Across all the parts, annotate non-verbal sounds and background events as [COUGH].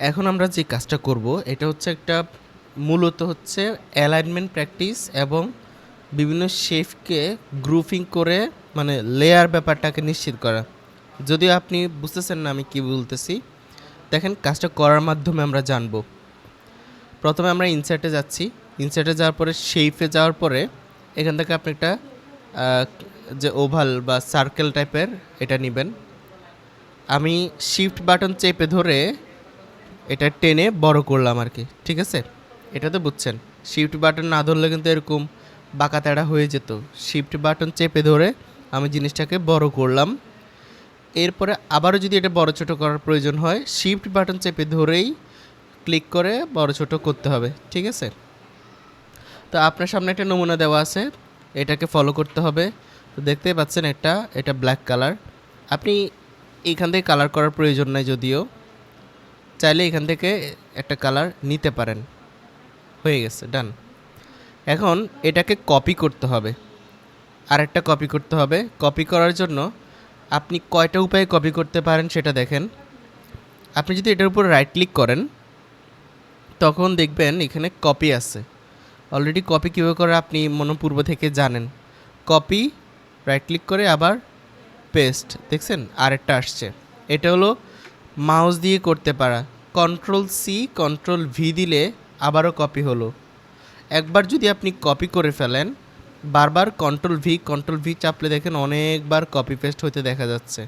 এখন আমরা যে কাজটা করব, এটা হচ্ছে একটা মূলত হচ্ছে অ্যালাইনমেন্ট প্র্যাকটিস এবং বিভিন্ন শেফকে গ্রুপিং করে মানে লেয়ার ব্যাপারটাকে নিশ্চিত করা। যদিও আপনি বুঝতেছেন না আমি কি বলতেছি। দেখেন, কাজটা করার মাধ্যমে আমরা জানব। প্রথমে আমরা ইনসার্টে যাচ্ছি। ইনসার্টে যাওয়ার পরে শেফে যাওয়ার পরে, এখান থেকে আপনি একটা যে ওভাল বা সার্কেল টাইপের এটা নেবেন। আমি শিফট বাটন চেপে ধরে এটা টেনে বড় করলাম আর কি, ঠিক আছে? এটা তো বুঝছেন শিফট বাটন না ধরলে কিন্তু এরকম বাঁকা তেড়া হয়ে যেত। শিফট বাটন চেপে ধরে আমি জিনিসটাকে বড় করলাম। এরপরে আবারও যদি এটা বড় ছোট করার প্রয়োজন হয় শিফট বাটন চেপে ধরেই ক্লিক করে বড় ছোট করতে হবে, ঠিক আছে? তো আপনার সামনে একটা নমুনা দেওয়া আছে, এটাকে ফলো করতে হবে। তো দেখতেই পাচ্ছেন একটা এটা ব্ল্যাক কালার আপনি এইখান থেকে কালার করার প্রয়োজন নাই যদিও। চাইলে এখান থেকে একটা কালার নিতে পারেন। হয়ে গেছে ডান এখন এটাকে কপি করতে হবে। আরেকটা কপি করতে হবে। কপি করার জন্য আপনি কয়টা উপায়ে কপি করতে পারেন সেটা দেখেন। আপনি যদি এটার উপর রাইট ক্লিক করেন, তখন দেখবেন এখানে কপি আছে। অলরেডি কপি কীভাবে করে আপনি মনোপূর্ব থেকে জানেন। কপি রাইট ক্লিক করে আবার পেস্ট দেখছেন? আরেকটা আসছে। এটা হলো মাউস দিয়ে করতে পারা। কন্ট্রোল সি কন্ট্রোল ভি দিলে আবারও কপি হলো। একবার যদি আপনি কপি করে ফেলেন, বারবার কন্ট্রোল ভি কন্ট্রোল ভি চাপলে দেখেন অনেকবার কপি পেস্ট হতে দেখা যাচ্ছে।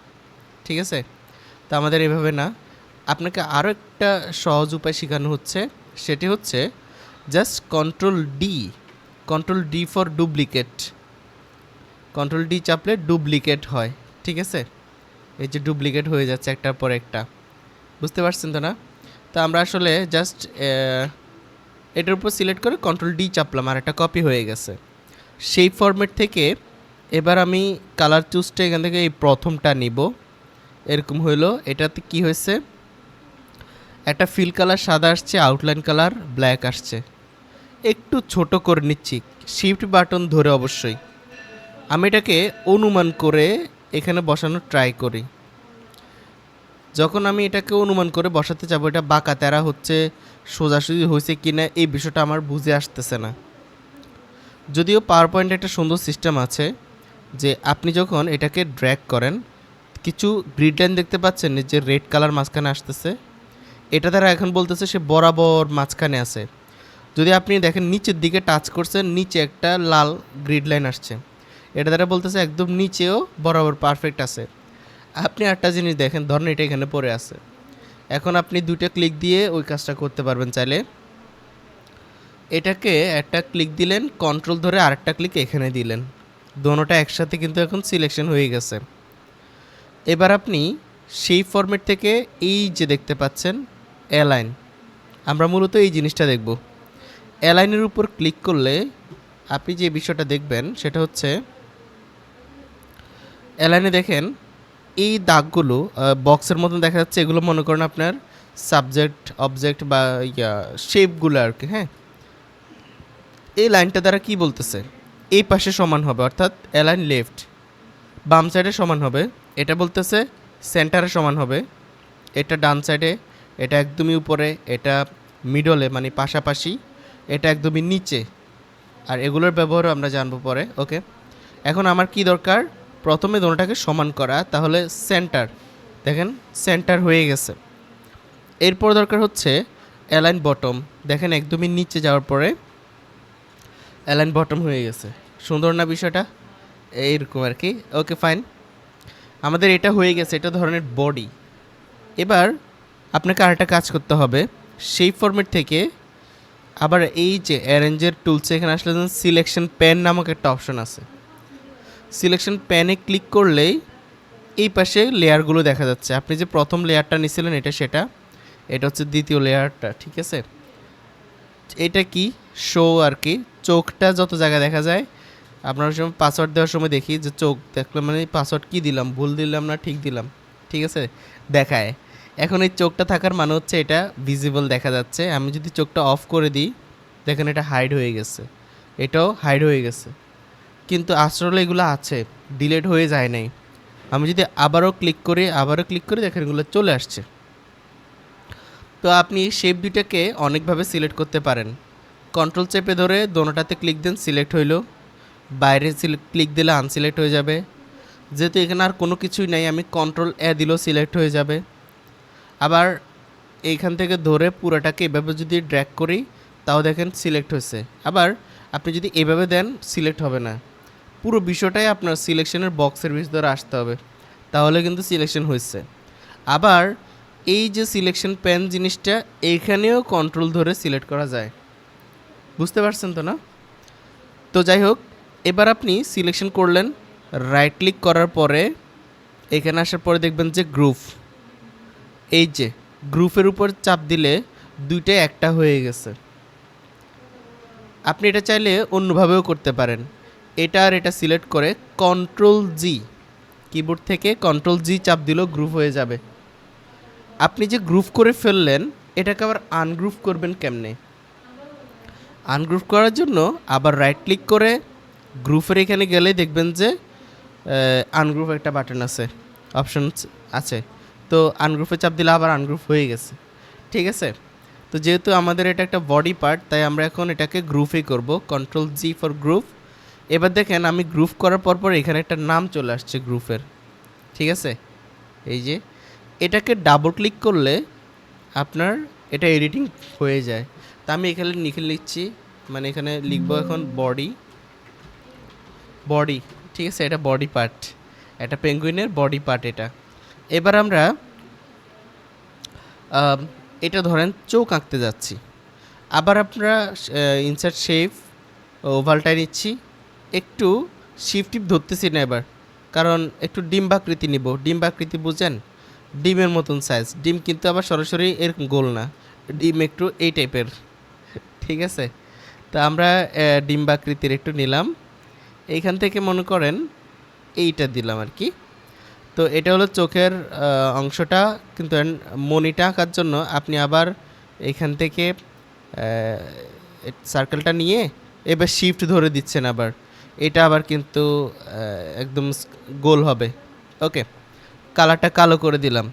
ঠিক আছে? তা আমাদের এভাবে না, আপনাকে আরও একটা সহজ উপায় শেখানো হচ্ছে। সেটি হচ্ছে just control D control D for duplicate control D চাপলে duplicate হয়। ঠিক আছে? এই যে ডুপ্লিকেট হয়ে যাচ্ছে একটার পর একটা। বুঝতে পারছেন তো না? তো আমরা আসলে জাস্ট এটার উপর সিলেক্ট করে কন্ট্রোল ডি চাপলাম আর একটা কপি হয়ে গেছে। সেই ফরম্যাট থেকে এবার আমি কালার চুজটা এখান থেকে এই প্রথমটা নিব। এরকম হইল, এটাতে কি হয়েছে? একটা ফিল কালার সাদা আসছে আউটলাইন কালার ব্ল্যাক আসছে। একটু ছোট করে নিচ্ছি শিফট বাটন ধরে অবশ্যই। আমি এটাকে অনুমান করে এখানে বসানোর ট্রাই করি। যখন আমি এটাকে অনুমান করে বসাতে যাব, এটা বাঁকা তেরা হচ্ছে, সোজাসুজি হয়েছে কি না এই বিষয়টা আমার বুঝে আসতেছে না। যদিও পাওয়ার পয়েন্টে একটা সুন্দর সিস্টেম আছে যে আপনি যখন এটাকে ড্র্যাগ করেন, কিছু গ্রিড লাইন দেখতে পাচ্ছেন যে রেড কালার মাঝখানে আসতেছে, এটা তারা এখন বলতেছে সে বরাবর মাঝখানে আছে। যদি আপনি দেখেন নিচের দিকে টাচ করছেন, নিচে একটা লাল গ্রিড লাইন আসছে। এটা তারা বলতেছে একদম নিচেও বরাবর পারফেক্ট আছে। আপনি একটা জিনিস দেখেন, ধরেন এটা এখানে পড়ে আছে। এখন আপনি দুইটা ক্লিক দিয়ে ওই কাজটা করতে পারবেন চাইলে। এটাকে একটা ক্লিক দিলেন কন্ট্রোল ধরে আরেকটা ক্লিক এখানে দিলেন। দোনোটা একসাথে কিন্তু এখন সিলেকশন হয়ে গেছে। এবার আপনি সেই ফরম্যাট থেকে এই যে দেখতে পাচ্ছেন অ্যালাইন আমরা মূলত এই জিনিসটা দেখব। অ্যালাইনের উপর ক্লিক করলে আপনি যে বিষয়টা দেখবেন, সেটা হচ্ছে অ্যালাইনে দেখেন এই দাগগুলো বক্সের মতন দেখা যাচ্ছে, এগুলো মনে করেন আপনার সাবজেক্ট অবজেক্ট বা ইয়া শেপগুলো আর কি হ্যাঁ? এই লাইনটা দ্বারা কি বলতেছে? এই পাশে সমান হবে, অর্থাৎ অ্যালাইন লেফট বাম সাইডে সমান হবে, এটা বলতেছে সেন্টারে সমান হবে, এটা ডান সাইডে এটা একদমই উপরে, এটা মিডলে মানে পাশাপাশি, এটা একদমই নিচে, আর এগুলোর ব্যবহারও আমরা জানব পরে ওকে এখন আমার কি দরকার? প্রথমে দোনোটাকে সমান করা, তাহলে সেন্টার দেখেন সেন্টার হয়ে গেছে। এরপর দরকার হচ্ছে অ্যালাইন বটম দেখেন একদমই নিচে যাওয়ার পরে অ্যালাইন বটম হয়ে গেছে। সুন্দর না বিষয়টা? এইরকম আর কি। ওকে ফাইন আমাদের এটা হয়ে গেছে, এটা ধরনের বডি এবার আপনাকে আরেকটা কাজ করতে হবে, সেই ফরম্যাট থেকে আবার এই যে অ্যারেঞ্জের টুলসে এখানে আসলে সিলেকশন প্যান নামক একটা অপশন আছে। সিলেকশন প্যানে ক্লিক করলেই এই পাশে লেয়ারগুলো দেখা যাচ্ছে। আপনি যে প্রথম লেয়ারটা নিয়েছিলেন এটা সেটা, এটা হচ্ছে দ্বিতীয় লেয়ারটা, ঠিক আছে? এটা কি? শো আর কি। চোখটা যত জায়গায় দেখা যায়, আপনার সময় পাসওয়ার্ড দেওয়ার সময় দেখি যে চোখ দেখলাম মানে পাসওয়ার্ড কী দিলাম, ভুল দিলাম না ঠিক দিলাম, ঠিক আছে? দেখায়। এখন এই চোখটা থাকার মানে হচ্ছে এটা ভিজিবল দেখা যাচ্ছে। আমি যদি চোখটা অফ করে দিই, দেখেন এটা হাইড হয়ে গেছে। এটাও হাইড হয়ে গেছে। কিন্তু আসলে এগুলো আছে ডিলেট হয়ে যায় নাই। আমি যদি আবারও ক্লিক করি, আবারও ক্লিক করি, দেখেন এগুলো চলে আসছে। তো আপনি শেপ দুইটাকে অনেকভাবে সিলেক্ট করতে পারেন। কন্ট্রোল চেপে ধরে দোনোটাতে ক্লিক দেন সিলেক্ট হইল। বাইরে ক্লিক দিলে আনসিলেক্ট হয়ে যাবে। যেহেতু এখানে আর কোনো কিছুই নাই, আমি কন্ট্রোল এ দিলেও সিলেক্ট হয়ে যাবে। আবার এইখান থেকে ধরে পুরোটাকে এভাবে যদি ড্র্যাগ করি, তাও দেখেন সিলেক্ট হয়েছে। আবার আপনি যদি এভাবে দেন সিলেক্ট হবে না। পুরো বিষয়টাই আপনার সিলেকশনের বক্সের ভিতরে আসতে হবে। তাহলে কিন্তু সিলেকশন হয়েছে আবার এই যে সিলেকশন প্যান জিনিসটা, এইখানেও কন্ট্রোল ধরে সিলেক্ট করা যায়। বুঝতে পারছেন তো না? তো যাই হোক, এবার আপনি সিলেকশন করলেন রাইট ক্লিক করার পরে এখানে আসার পরে দেখবেন যে গ্রুপ এই যে গ্রুপের উপর চাপ দিলে দুইটাই একটা হয়ে গেছে। আপনি এটা চাইলে অন্যভাবেও করতে পারেন। এটা আর এটা সিলেক্ট করে কন্ট্রোল জি কিবোর্ড থেকে কন্ট্রোল জি চাপ দিলেও গ্রুপ হয়ে যাবে। আপনি যে গ্রুপ করে ফেললেন, এটাকে আবার আনগ্রুপ করবেন কেমনে? আনগ্রুপ করার জন্য আবার রাইট ক্লিক করে গ্রুপের এখানে গেলে দেখবেন যে আনগ্রুপ একটা বাটন আছে অপশন আছে। তো আনগ্রুপে চাপ দিলে আবার আনগ্রুপ হয়ে গেছে। ঠিক আছে? তো যেহেতু আমাদের এটা একটা বডি পার্ট তাই আমরা এখন এটাকে গ্রুপেই করব কন্ট্রোল জি ফর গ্রুপ এবার দেখেন আমি গ্রুপ করার পর পর এখানে একটা নাম চলে আসছে গ্রুপের ঠিক আছে? এই যে, এটাকে ডাবল ক্লিক করলে আপনার এটা এডিটিং হয়ে যায়। তা আমি এখানে লিখে লিখছি মানে এখানে লিখব এখন বডি বডি ঠিক আছে? এটা বডি পার্ট এটা পেঙ্গুইনের বডি পার্ট এটা। এবার আমরা এটা ধরেন চোখ আঁকতে যাচ্ছি। আবার আমরা ইনসার্ট শেপ ওভালটাই নিচ্ছি। একটু শিফট টিপ ধরতেছি না এবার। কারণ একটু ডিম্বাকৃতি নিব। ডিম্বাকৃতি বুঝেন? ডিমের মতন সাইজ ডিম কিন্তু আবার সরাসরি এরকম গোল না। ডিম একটু এই টাইপের ঠিক আছে? তা আমরা ডিম্বাকৃতির একটু নিলাম। এইখান থেকে মনে করেন এইটা দিলাম আর কি। তো এটা হলো চোখের অংশটা। কিন্তু মনিটা আঁকার জন্য আপনি আবার এখান থেকে সার্কেলটা নিয়ে এবার শিফট ধরে দিচ্ছেন আবার। এটা আবার কিন্তু একদম গোল হবে। ওকে কালারটা কালো করে দিলাম।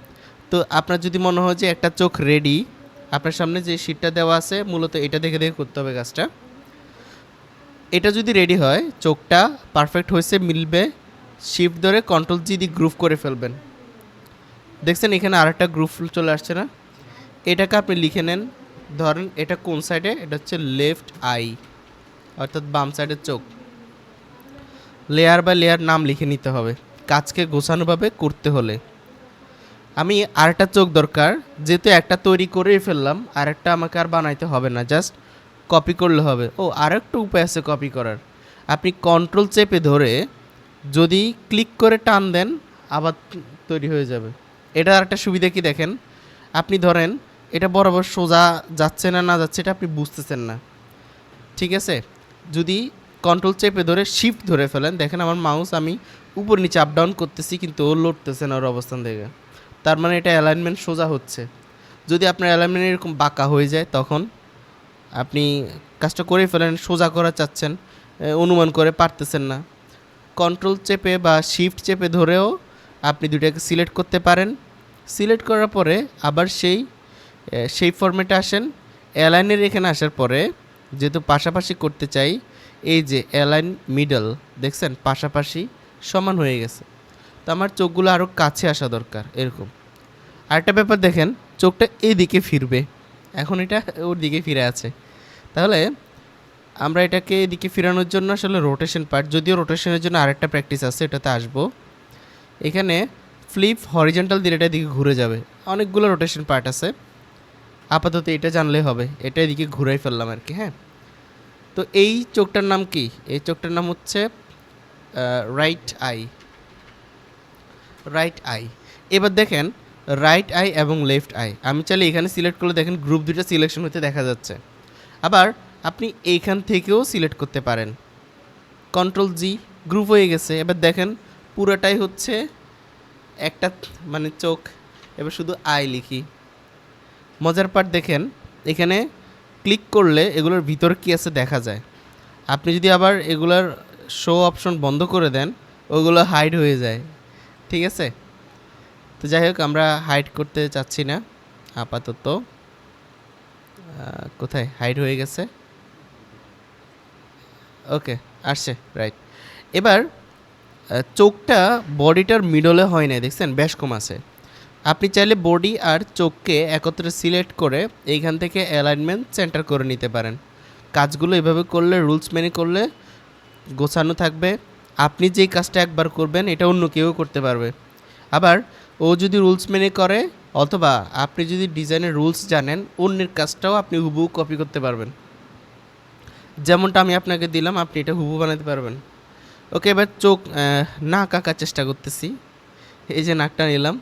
তো আপনার যদি মনে হয় যে একটা চোখ রেডি আপনার সামনে যে শিটটা দেওয়া আছে, মূলত এটা দেখে দেখে করতে হবে কাজটা। এটা যদি রেডি হয়, চোখটা পারফেক্ট হয়েছে, মিলবে শিফট ধরে কন্ট্রোল জি দিয়ে গ্রুপ করে ফেলবেন। দেখছেন এখানে আরেকটা গ্রুপ চলে আসছে না? এটাকে আপনি লিখে নেন, ধরেন এটা কোন সাইডে এটা হচ্ছে লেফট আই অর্থাৎ বাম সাইডের চোখ। লেয়ার বাই লেয়ার নাম লিখে নিতে হবে। কাজকে গোছানোভাবে করতে হলে। আমি আরেকটা চোখ দরকার, যেহেতু একটা তৈরি করেই ফেললাম, আরেকটা আমাকে আর বানাইতে হবে না জাস্ট কপি করলে হবে। ও, আরেকটা উপায় আছে কপি করার। আপনি কন্ট্রোল চেপে ধরে যদি ক্লিক করে টান দেন, আবার তৈরি হয়ে যাবে। এটা আরেকটা সুবিধা কি দেখেন? আপনি ধরেন, এটা বরাবর সোজা যাচ্ছে না না যাচ্ছে, এটা আপনি বুঝতেছেন না। ঠিক আছে? যদি কন্ট্রোল চেপে ধরে শিফট ধরে ফেলেন। দেখেন আমার মাউস আমি উপর নিচে আপ ডাউন করতেছি, কিন্তু ও লড়তেছে না ওর অবস্থান থেকে তার মানে এটা অ্যালাইনমেন্ট সোজা হচ্ছে। যদি আপনার অ্যালাইনমেন্ট এরকম বাঁকা হয়ে যায়, তখন আপনি কাজটা করে ফেলেন, সোজা করা চাচ্ছেন অনুমান করে পারতেছেন না। কন্ট্রোল চেপে বা শিফট চেপে ধরেও আপনি দুটাকে সিলেক্ট করতে পারেন। সিলেক্ট করার পরে আবার সেই সেই ফর্মেটে আসেন। অ্যালাইনের এখানে আসার পরে যেহেতু পাশাপাশি করতে চাই এই যে অ্যালাইন মিডল দেখছেন? পাশাপাশি সমান হয়ে গেছে। তো আমার চোখগুলো আরও কাছে আসা দরকার, এরকম। আরেকটা ব্যাপার দেখেন, চোখটা এইদিকে ফিরবে। এখন এটা ওর দিকে ফিরে আছে। তাহলে আমরা এটাকে এদিকে ফেরানোর জন্য আসলে রোটেশন পার্ট যদিও রোটেশনের জন্য আরেকটা প্র্যাকটিস আছে, এটাতে আসব। এখানে ফ্লিপ হরিজেন্টাল দিলে এটা এদিকে ঘুরে যাবে। অনেকগুলো রোটেশন পার্ট আছে। আপাতত এটা জানলেই হবে, এটা এদিকে ঘুরাই ফেললাম আর কি হ্যাঁ? তো এই চোখটার নাম কি? এই চোখটার নাম হচ্ছে রাইট আই রাইট আই এবার দেখেন রাইট আই এবং লেফট আই আমি চাইলে এখানে সিলেক্ট করলে দেখেন গ্রুপ দুটো সিলেকশন হতে দেখা যাচ্ছে। আবার আপনি এইখান থেকেও সিলেক্ট করতে পারেন। কন্ট্রোল জি গ্রুপ হয়ে গেছে। এবার দেখেন, পুরোটাই হচ্ছে একটা মানে চোখ। এবার শুধু আই লিখি। মজার পার্ট দেখেন, এখানে ক্লিক করলে এগুলোর ভিতর কি আছে দেখা যায়। আপনি যদি আবার এগুলোর শো অপশন বন্ধ করে দেন, ওগুলো হাইড হয়ে যায়। ঠিক আছে? তো যাই হোক, আমরা হাইড করতে চাচ্ছি না। আপাতত কোথায়? হাইড হয়ে গেছে। ওকে, আসছে রাইট এবার চোখটা বডিটার মিডলে হয় না দেখছেন? বেশ কম আছে। আপনি চাইলে বডি আর চোখকে একত্রে সিলেক্ট করে এইখান থেকে অ্যালাইনমেন্ট সেন্টার করে নিতে পারেন। কাজগুলো এভাবে করলে, রুলস মেনে করলে গোছানো থাকবে। আপনি যেই কাজটা একবার করবেন, এটা অন্য কেউ করতে পারবে। আবার ও যদি রুলস মেনে করে অথবা আপনি যদি ডিজাইনের রুলস জানেন, অন্যের কাজটাও আপনি হুবু কপি করতে পারবেন। যেমনটা আমি আপনাকে দিলাম, আপনি এটা হুবু বানাতে পারবেন। ওকে, এবার চোখ নাক আঁকার চেষ্টা করতেছি। এই যে নাকটা নিলাম।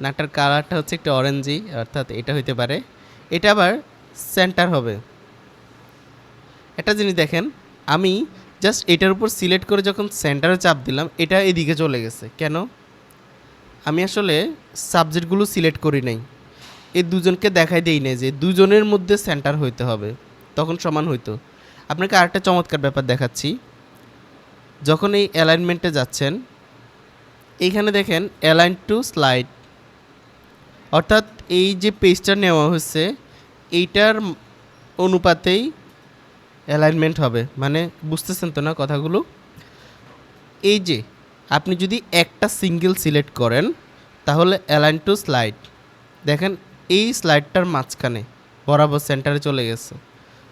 নাকটার কালারটা হচ্ছে একটু অরেঞ্জি অর্থাৎ এটা হইতে পারে। এটা আবার সেন্টার হবে। একটা জিনিস দেখেন, আমি জাস্ট এটার উপর সিলেক্ট করে যখন সেন্টারে চাপ দিলাম, এটা এদিকে চলে গেছে। কেন? আমি আসলে সাবজেক্টগুলো সিলেক্ট করি নাই। এই দুজনকে দেখাই দেই নাই যে দুজনের মধ্যে সেন্টার হইতে হবে। তখন সমান হইতো। আপনাকে আরেকটা চমৎকার ব্যাপার দেখাচ্ছি। যখন এই অ্যালাইনমেন্টে যাচ্ছেন, এইখানে দেখেন অ্যালাইন টু স্লাইড অর্থাৎ এই যে পেজটা নেওয়া হচ্ছে, এইটার অনুপাতেই অ্যালাইনমেন্ট হবে। মানে বুঝতেছেন তো না কথাগুলো? এই যে, আপনি যদি একটা সিঙ্গেল সিলেক্ট করেন, তাহলে অ্যালাইন টু স্লাইড দেখেন, এই স্লাইডটার মাঝখানে বরাবর সেন্টারে চলে গেছে।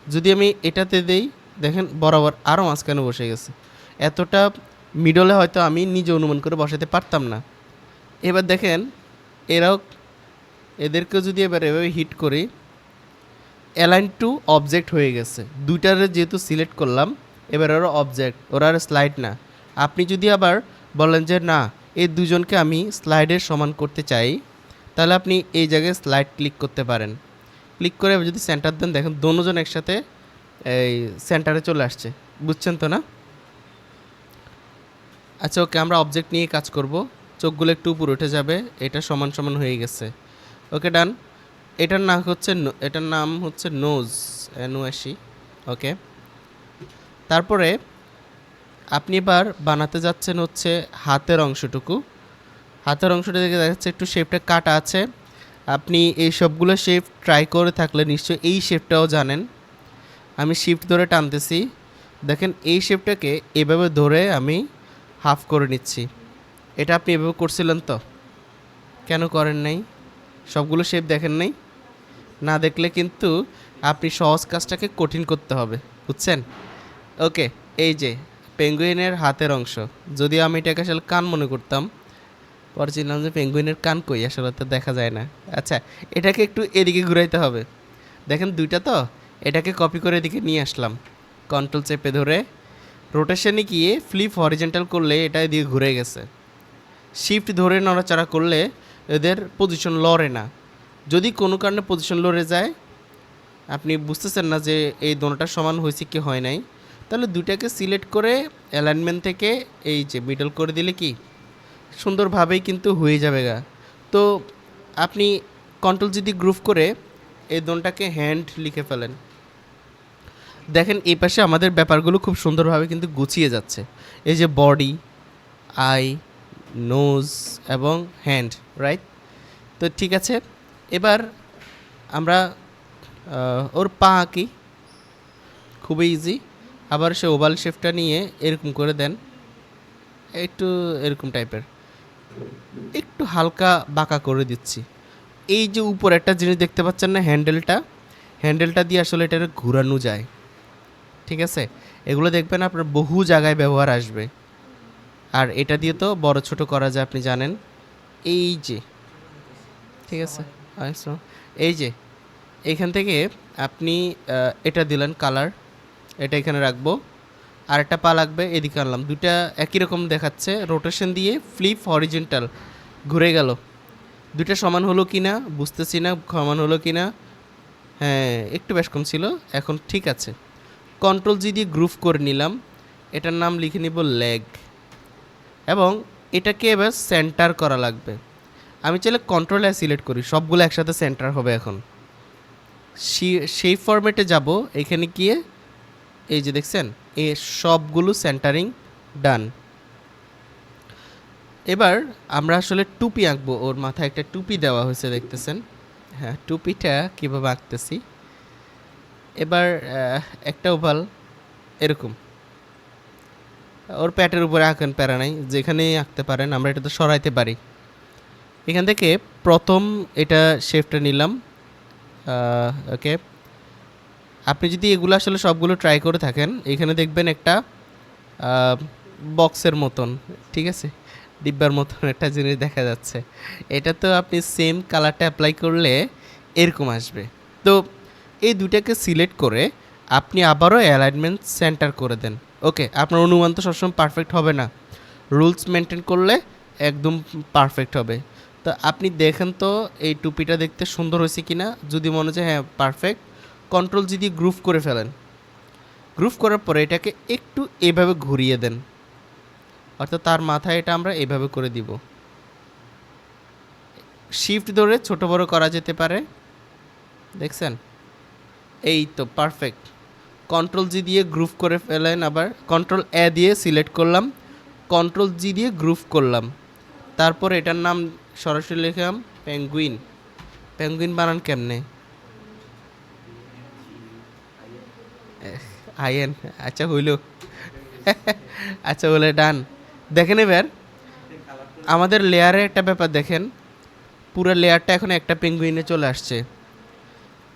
যদি আমি এটাতে দেই, দেখেন বরাবর আরও মাঝখানে বসে গেছে। এতটা মিডলে হয়তো আমি নিজে অনুমান করে বসাতে পারতাম না। এবার দেখেন, এরাও এদেরকেও যদি এবার এভাবে হিট করি অ্যালাইন টু অবজেক্ট হয়ে গেছে। দুইটারে যেহেতু সিলেক্ট করলাম, এবার ওরা অবজেক্ট ওরা আর স্লাইড না। আপনি যদি আবার বলেন যে না, এই দুজনকে আমি স্লাইডের সমান করতে চাই, তাহলে আপনি এই জায়গায় স্লাইড ক্লিক করতে পারেন। ক্লিক করে যদি সেন্টার দেন, দেখেন দোনোজন একসাথে এই সেন্টারে চলে আসছে। বুঝছেন তো না? আচ্ছা ওকে, আমরা অবজেক্ট নিয়ে কাজ করব। চোখগুলো একটু উপরে উঠে যাবে, এটা সমান সমান হয়ে গেছে। ওকে, ডান। এটার নাম হচ্ছে এটার নাম হচ্ছে নোজ এনুয়াশি ওকে। তারপরে আপনি এবার বানাতে যাচ্ছেন হচ্ছে হাতের অংশটুকু। হাতের অংশটা দেখে দেখা যাচ্ছে একটু শেপটা কাটা আছে। আপনি এই সবগুলো শেপ ট্রাই করে থাকলে নিশ্চয়ই এই শেপটাও জানেন। আমি শিফট ধরে টানতেছি। দেখেন, এই শেপটাকে এভাবে ধরে আমি হাফ করে নিচ্ছি। এটা আপনি এভাবে করছিলেন তো? কেন করেন নাই? সবগুলো শেপ দেখেন নাই। না দেখলে কিন্তু আপনি সহজ কাজটাকে কঠিন করতে হবে, বুঝছেন? ওকে এই যে পেঙ্গুইনের হাতের অংশ। যদি আমি এটাকে আসলে কান মনে করতাম, পরে চিনলাম যে পেঙ্গুইনের কান কই, আসলে তো দেখা যায় না। আচ্ছা এটাকে একটু এদিকে ঘুরাইতে হবে। দেখেন দুইটা তো, এটাকে কপি করে এদিকে নিয়ে আসলাম। কন্ট্রোল চেপে ধরে রোটেশনে গিয়ে ফ্লিপ হরিজেন্টাল করলে এটা এদিকে ঘুরে গেছে। শিফট ধরে নড়াচড়া করলে এদের পজিশন লড়ে না। যদি কোনো কারণে পজিশন লড়ে যায়, আপনি বুঝতেছেন না যে এই দোনোটা সমান হয়েছে কি হয় নাই, তাহলে দুইটাকে সিলেক্ট করে অ্যালাইনমেন্ট থেকে এই যে মিডল করে দিলে কি? সুন্দরভাবেই কিন্তু হয়ে যাবে গা। তো আপনি কন্ট্রোল যদি গ্রুপ করে, এই দোনটাকে হ্যান্ড লিখে ফেলেন। দেখেন এই পাশে আমাদের ব্যাপারগুলো খুব সুন্দরভাবে কিন্তু গুছিয়ে যাচ্ছে। এই যে বডি আই নোজ এবং হ্যান্ড রাইট তো ঠিক আছে, এবার আমরা ওর পা আঁকি, খুবই ইজি আবার সে ওভাল শেপটা নিয়ে এরকম করে দেন, একটু এরকম টাইপের একটু হালকা বাঁকা করে দিচ্ছি। এই যে উপর একটা জিনিস দেখতে পাচ্ছেন না হ্যান্ডেলটা হ্যান্ডেলটা দিয়ে আসলে এটা ঘুরানো যায়। ঠিক আছে? এগুলো দেখবেন আপনার বহু জায়গায় ব্যবহার আসবে। আর এটা দিয়ে তো বড় ছোট করা যায়, আপনি জানেন। এই যে, ঠিক আছে? এই যে এইখান থেকে আপনি এটা দিলেন কালার এটা এখানে রাখব। আর একটা পা লাগবে এদিকে আনলাম। দুটা একই রকম দেখাচ্ছে রোটেশন দিয়ে ফ্লিপ হরিজেন্টাল ঘুরে গেল। দুটা সমান হলো কি না বুঝতেছি না, সমান হলো কি না হ্যাঁ একটু বেশ কম ছিল, এখন ঠিক আছে। কন্ট্রোল জি দিয়ে গ্রুপ করে নিলাম। এটার নাম লিখে নিব লেগ এবং এটাকে এবার সেন্টার করা লাগবে। আমি চাইলে কন্ট্রোল সিলেক্ট করি, সবগুলো একসাথে সেন্টার হবে এখন। সেই ফরম্যাটে যাব, এখানে গিয়ে এই যে দেখছেন, এ সবগুলো সেন্টারিং ডান এবার আমরা আসলে টুপি আঁকবো, ওর মাথায় একটা টুপি দেওয়া হয়েছে দেখতেছেন। হ্যাঁ টুপিটা কীভাবে আঁকতেছি? এবার একটা ওভাল এরকম। ওর প্যাটের উপরে আঁকেন প্যারা নাই, যেখানেই আঁকতে পারেন, আমরা এটা তো সরাইতে পারি। এখান থেকে প্রথম এটা শেপটা নিলাম। ওকে আপনি যদি এগুলো আসলে সবগুলো ট্রাই করে থাকেন, এখানে দেখবেন একটা বক্সের মতন, ঠিক আছে? ডিব্বার মতন একটা জিনিস দেখা যাচ্ছে। এটা তো আপনি সেম কালারটা অ্যাপ্লাই করলে এরকম আসবে। তো এই দুটাকে সিলেক্ট করে আপনি আবারও অ্যালাইনমেন্ট সেন্টার করে দেন। ওকে, আপনার অনুমান তো সবসময় পারফেক্ট হবে না। রুলস মেনটেন করলে একদম পারফেক্ট হবে। তো আপনি দেখেন তো, এই টুপিটা দেখতে সুন্দর হয়েছে কি না যদি মনে হয় হ্যাঁ পারফেক্ট কন্ট্রোল যদি গ্রুপ করে ফেলেন। গ্রুপ করার পরে এটাকে একটু এভাবে ঘুরিয়ে দেন। অর্থাৎ তার মাথায় এটা আমরা এভাবে করে দিব। শিফট ধরে ছোট বড় করা যেতে পারে। দেখছেন? এই তো পারফেক্ট কন্ট্রোল জি দিয়ে গ্রুপ করে ফেলেন আবার কন্ট্রোল এ দিয়ে সিলেক্ট করলাম। কন্ট্রোল জি দিয়ে গ্রুপ করলাম। তারপর এটার নাম সরাসরি লিখলাম পেঙ্গুইন পেঙ্গুইন বানান কেমনে? আইএন। আচ্ছা হইল। [LAUGHS] আচ্ছা বলে ডান। দেখেন এবার, আমাদের লেয়ারে একটা ব্যাপার দেখেন। পুরো লেয়ারটা এখন একটা পেঙ্গুইনে চলে আসছে।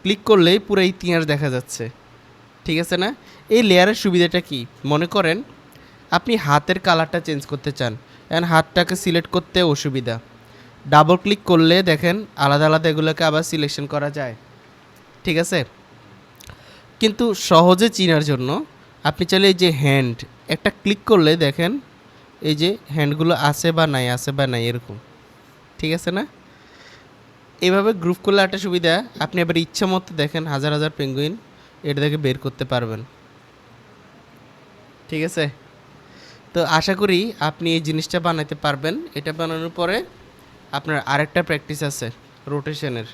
ক্লিক করলেই পুরো ইতিহাস দেখা যাচ্ছে। ঠিক আছে না? এই লেয়ারের সুবিধাটা কি? মনে করেন আপনি হাতের কালারটা চেঞ্জ করতে চান এখন হাতটাকে সিলেক্ট করতে অসুবিধা। ডাবল ক্লিক করলে দেখেন আলাদা আলাদা এগুলোকে আবার সিলেকশন করা যায়। ঠিক আছে? কিন্তু সহজে চিনার জন্য আপনি চাইলে এই যে হ্যান্ড একটা ক্লিক করলে দেখেন এই যে হ্যান্ডগুলো আছে বা নাই, আছে বা নাই এরকম। ঠিক আছে না? এভাবে গ্রুপ করলে একটা সুবিধা, আপনি এবার ইচ্ছা মতো দেখেন হাজার হাজার পেঙ্গুইন এটা থেকে বের করতে পারবেন। ঠিক আছে? তো আশা করি আপনি এই জিনিসটা বানাতে পারবেন। এটা বানানোর পরে আপনার আরেকটা প্র্যাকটিস আছে রোটেশনের